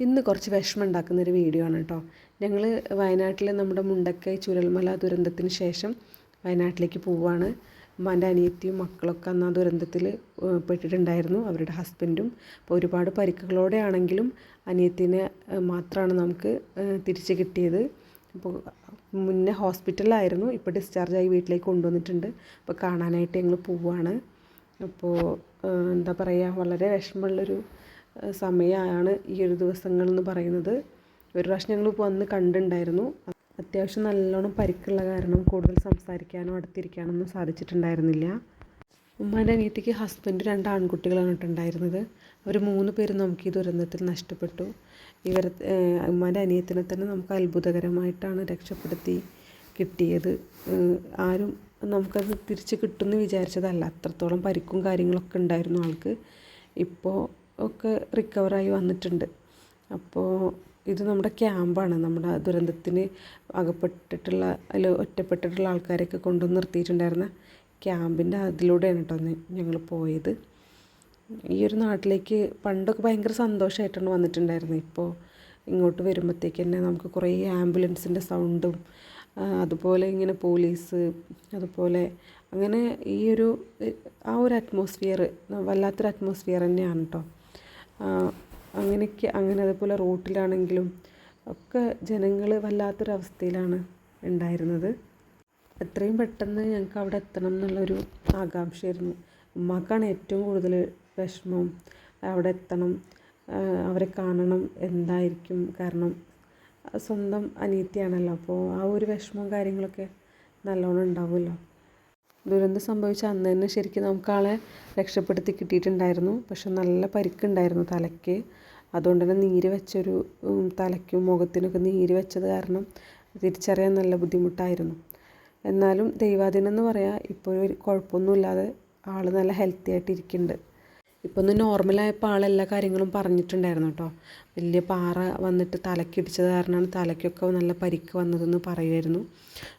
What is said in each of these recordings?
ഇന്ന് കുറച്ച് വിഷമം ഉണ്ടാക്കുന്നൊരു വീഡിയോ ആണ് കേട്ടോ ഞങ്ങൾ വയനാട്ടിലെ നമ്മുടെ മുണ്ടക്കൈ ചുരൽമല ദുരന്തത്തിന് ശേഷം വയനാട്ടിലേക്ക് പോവുകയാണ് ഉമ്മാന്റെ അനിയത്തിയും മക്കളൊക്കെ അന്ന് ആ ദുരന്തത്തിൽ പെട്ടിട്ടുണ്ടായിരുന്നു. അവരുടെ ഹസ്ബൻഡും അപ്പോൾ ഒരുപാട് പരിക്കുകളോടെ ആണെങ്കിലും അനിയത്തിനെ മാത്രമാണ് നമുക്ക് തിരിച്ച് കിട്ടിയത്. അപ്പോൾ മുന്നേ ഹോസ്പിറ്റലിലായിരുന്നു. ഇപ്പോൾ ഡിസ്ചാർജായി വീട്ടിലേക്ക് കൊണ്ടുവന്നിട്ടുണ്ട്. അപ്പോൾ കാണാനായിട്ട് ഞങ്ങൾ പോവുകയാണ് അപ്പോൾ എന്താ പറയുക വളരെ വിഷമമുള്ളൊരു സമയമാണ് ഈ ഒരു ദിവസങ്ങൾ എന്ന് പറയുന്നത്. ഒരു പ്രാവശ്യം ഞങ്ങൾ വന്ന് കണ്ടിട്ടുണ്ടായിരുന്നു. അത്യാവശ്യം നല്ലോണം പരിക്കുള്ള കാരണം കൂടുതൽ സംസാരിക്കാനോ അടുത്തിരിക്കാനൊന്നും സാധിച്ചിട്ടുണ്ടായിരുന്നില്ല. ഉമ്മാന്റെ അനിയത്തിക്ക് ഹസ്ബൻഡ് രണ്ട് ആൺകുട്ടികളാണ് ഇട്ടുണ്ടായിരുന്നത് അവർ മൂന്ന് പേരും നമുക്ക് ഈ ദുരന്തത്തിൽ നഷ്ടപ്പെട്ടു. ഇവർ ഉമ്മാന്റെ അനിയത്തിനെ തന്നെ നമുക്ക് അത്ഭുതകരമായിട്ടാണ് രക്ഷപ്പെടുത്തി കിട്ടിയത്. ആരും നമുക്കത് തിരിച്ച് കിട്ടുമെന്ന് വിചാരിച്ചതല്ല. അത്രത്തോളം പരിക്കും കാര്യങ്ങളൊക്കെ ഉണ്ടായിരുന്നു ആൾക്ക്. ഇപ്പോൾ ഒക്കെ റിക്കവറായി വന്നിട്ടുണ്ട്. അപ്പോൾ ഇത് നമ്മുടെ ക്യാമ്പാണ് നമ്മുടെ ദുരന്തത്തിന് അകപ്പെട്ടിട്ടുള്ള അതിൽ ഒറ്റപ്പെട്ടിട്ടുള്ള ആൾക്കാരെയൊക്കെ കൊണ്ടുവന്ന് നിർത്തിയിട്ടുണ്ടായിരുന്ന ക്യാമ്പിന്റെ അതിലൂടെയാണ് കേട്ടോ ഞങ്ങൾ പോയത്. ഈ ഒരു നാട്ടിലേക്ക് പണ്ടൊക്കെ ഭയങ്കര സന്തോഷമായിട്ടാണ് വന്നിട്ടുണ്ടായിരുന്നത് ഇപ്പോൾ ഇങ്ങോട്ട് വരുമ്പോഴത്തേക്ക് തന്നെ നമുക്ക് കുറേ ആംബുലൻസിന്റെ സൗണ്ടും അതുപോലെ ഇങ്ങനെ പോലീസ് അതുപോലെ അങ്ങനെ ഈ ഒരു ആ ഒരു അറ്റ്മോസ്ഫിയർ വല്ലാത്തൊരു അറ്റ്മോസ്ഫിയർ തന്നെയാണ് കേട്ടോ. അങ്ങനെയൊക്കെ അങ്ങനെ അതുപോലെ റോട്ടിലാണെങ്കിലും ഒക്കെ ജനങ്ങൾ വല്ലാത്തൊരവസ്ഥയിലാണ് ഉണ്ടായിരുന്നത്. എത്രയും പെട്ടെന്ന് ഞങ്ങൾക്ക് അവിടെ എത്തണം എന്നുള്ളൊരു ആകാംക്ഷയായിരുന്നു. ഉമ്മാക്കാണ് ഏറ്റവും കൂടുതൽ വിഷമം. അവിടെ എത്തണം അവരെ കാണണം എന്തായിരിക്കും കാരണം സ്വന്തം അനിയത്തിയാണല്ലോ. അപ്പോൾ ആ ഒരു വിഷമവും കാര്യങ്ങളൊക്കെ നല്ലോണം ഉണ്ടാവുമല്ലോ. ദുരന്തം സംഭവിച്ച അന്ന് തന്നെ ശരിക്കും നമുക്ക് ആളെ രക്ഷപ്പെടുത്തി കിട്ടിയിട്ടുണ്ടായിരുന്നു. പക്ഷെ നല്ല പരിക്കുണ്ടായിരുന്നു തലയ്ക്ക്. അതുകൊണ്ട് തന്നെ നീര് വെച്ചൊരു തലയ്ക്കും മുഖത്തിനൊക്കെ നീര് വെച്ചത് കാരണം തിരിച്ചറിയാൻ നല്ല ബുദ്ധിമുട്ടായിരുന്നു. എന്നാലും ദൈവാധീനം എന്ന് പറയാം ഇപ്പോൾ ഒരു കുഴപ്പമൊന്നുമില്ലാതെ ആൾ നല്ല ഹെൽത്തി ആയിട്ട് ഇരിക്കുന്നുണ്ട് ഇപ്പോൾ ഒന്ന് നോർമലായപ്പോൾ ആൾ എല്ലാ കാര്യങ്ങളും പറഞ്ഞിട്ടുണ്ടായിരുന്നു കേട്ടോ വലിയ പാറ വന്നിട്ട് തലക്കിടിച്ചത് കാരണമാണ് തലയ്ക്കൊക്കെ നല്ല പരിക്ക് വന്നതെന്ന് പറയുമായിരുന്നു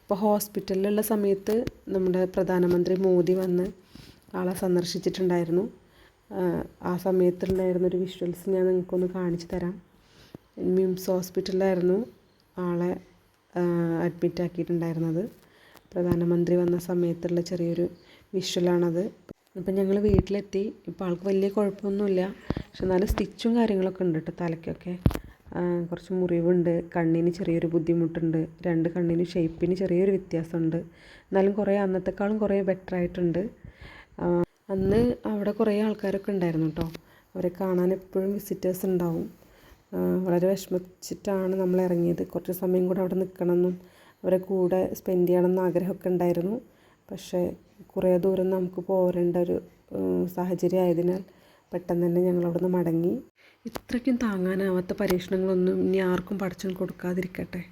അപ്പോൾ ഹോസ്പിറ്റലിലുള്ള സമയത്ത് നമ്മുടെ പ്രധാനമന്ത്രി മോദി വന്ന് ആളെ സന്ദർശിച്ചിട്ടുണ്ടായിരുന്നു. ആ സമയത്തുണ്ടായിരുന്നൊരു വിഷ്വൽസ് ഞാൻ നിങ്ങൾക്കൊന്ന് കാണിച്ചു തരാം. മിംസ് ഹോസ്പിറ്റലിലായിരുന്നു ആളെ അഡ്മിറ്റ് ആക്കിയിട്ടുണ്ടായിരുന്നത്. പ്രധാനമന്ത്രി വന്ന സമയത്തുള്ള ചെറിയൊരു വിഷ്വലാണത് അപ്പം ഞങ്ങൾ വീട്ടിലെത്തി. ഇപ്പോൾ ആൾക്ക് വലിയ കുഴപ്പമൊന്നുമില്ല. പക്ഷെ എന്നാലും സ്റ്റിച്ചും കാര്യങ്ങളൊക്കെ ഉണ്ട് കേട്ടോ തലയ്ക്കൊക്കെ. കുറച്ച് മുറിവുണ്ട്. കണ്ണിന് ചെറിയൊരു ബുദ്ധിമുട്ടുണ്ട്. രണ്ട് കണ്ണിന് ഷേപ്പിന് ചെറിയൊരു വ്യത്യാസമുണ്ട്. എന്നാലും കുറേ അന്നത്തെക്കാളും കുറേ ബെറ്റർ ആയിട്ടുണ്ട്. അന്ന് അവിടെ കുറേ ആൾക്കാരൊക്കെ ഉണ്ടായിരുന്നു കേട്ടോ. അവരെ കാണാൻ എപ്പോഴും വിസിറ്റേഴ്സ് ഉണ്ടാവും. വളരെ വിഷമിച്ചിട്ടാണ് നമ്മൾ ഇറങ്ങിയത്. കുറച്ച് സമയം കൂടെ അവിടെ നിൽക്കണമെന്നും അവരെ കൂടെ സ്പെൻഡ് ചെയ്യണമെന്ന് ആഗ്രഹമൊക്കെ ഉണ്ടായിരുന്നു. പക്ഷേ കുറേ ദൂരം നമുക്ക് പോരേണ്ട ഒരു സാഹചര്യം ആയതിനാൽ പെട്ടെന്ന് തന്നെ ഞങ്ങൾ അവിടുന്ന് മടങ്ങി. ഇത്രയ്ക്കും താങ്ങാനാവാത്ത പരീക്ഷണങ്ങളൊന്നും ഇനി ആർക്കും പഠിച്ചു കൊടുക്കാതിരിക്കട്ടെ.